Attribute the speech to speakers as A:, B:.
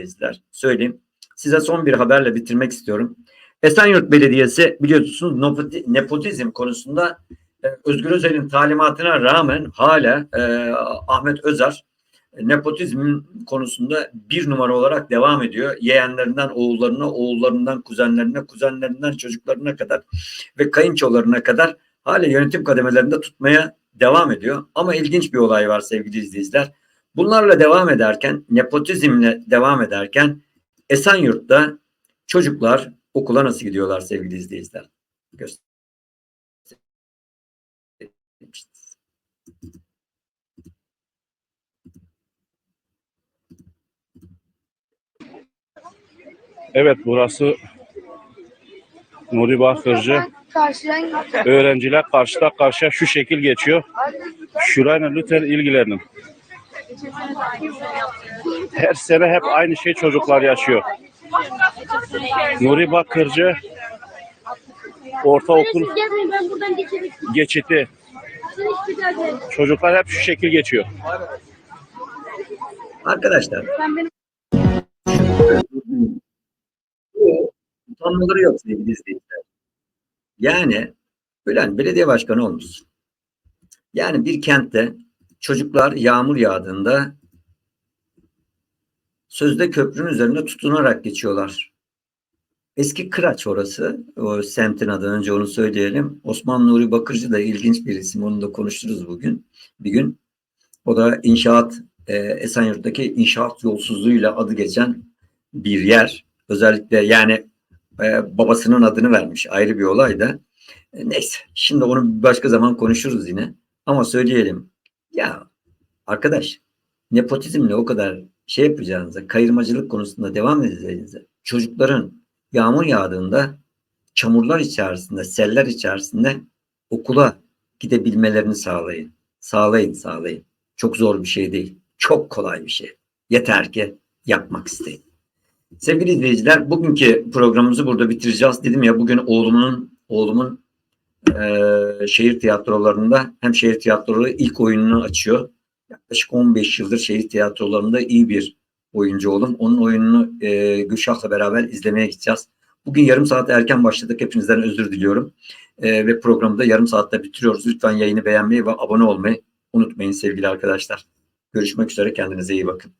A: izleyiciler. Söyleyeyim. Size son bir haberle bitirmek istiyorum. Esenyurt Belediyesi biliyorsunuz nepotizm konusunda e, Özgür Özel'in talimatına rağmen hala e, Ahmet Özer nepotizm konusunda bir numara olarak devam ediyor. Yeğenlerinden oğullarına, oğullarından kuzenlerine, kuzenlerinden çocuklarına kadar ve kayınçolarına kadar hala yönetim kademelerinde tutmaya devam ediyor. Ama ilginç bir olay var sevgili izleyiciler. Bunlarla devam ederken, nepotizmle devam ederken Esenyurt'ta çocuklar okula nasıl gidiyorlar sevgili izleyiciler?
B: Evet burası Nuri Bakırcı. Öğrenciler karşıda karşıya şu şekil geçiyor. Şurayla lütfen ilgilenin. Her sene hep aynı şey çocuklar yaşıyor. Nuri Bakırcı ortaokul geçiti. Çocuklar hep şu şekil geçiyor.
A: Arkadaşlar
C: Ben benim
A: utanmaları yok sevgili izleyiciler. Yani Bülent belediye başkanı olmuşsun. Yani bir kentte çocuklar yağmur yağdığında sözde köprünün üzerinde tutunarak geçiyorlar. Eski Kıraç orası. O semtin adı önce onu söyleyelim. Osman Nuri Bakırcı da ilginç bir isim. Onu da konuşuruz bugün. Bir gün. O da inşaat e, Esenyurt'taki inşaat yolsuzluğuyla adı geçen bir yer. Özellikle yani e, babasının adını vermiş. Ayrı bir olay da. E, neyse. Şimdi onu başka zaman konuşuruz yine. Ama söyleyelim. Ya arkadaş nepotizmle o kadar şey yapacağınıza, kayırmacılık konusunda devam edeceğinize, çocukların yağmur yağdığında çamurlar içerisinde, seller içerisinde okula gidebilmelerini sağlayın. Sağlayın, sağlayın. Çok zor bir şey değil. Çok kolay bir şey. Yeter ki yapmak isteyin. Sevgili izleyiciler, bugünkü programımızı burada bitireceğiz. Dedim ya bugün oğlumun oğlumun eee, şehir tiyatrolarında hem şehir tiyatroları ilk oyununu açıyor. Yaklaşık 15 yıldır şehir tiyatrolarında iyi bir oyuncu oğlum. Onun oyununu eee Gülşah'la beraber izlemeye gideceğiz. Bugün yarım saat erken başladık. Hepinizden özür diliyorum. Eee, ve programı da yarım saatte bitiriyoruz. Lütfen yayını beğenmeyi ve abone olmayı unutmayın sevgili arkadaşlar. Görüşmek üzere. Kendinize iyi bakın.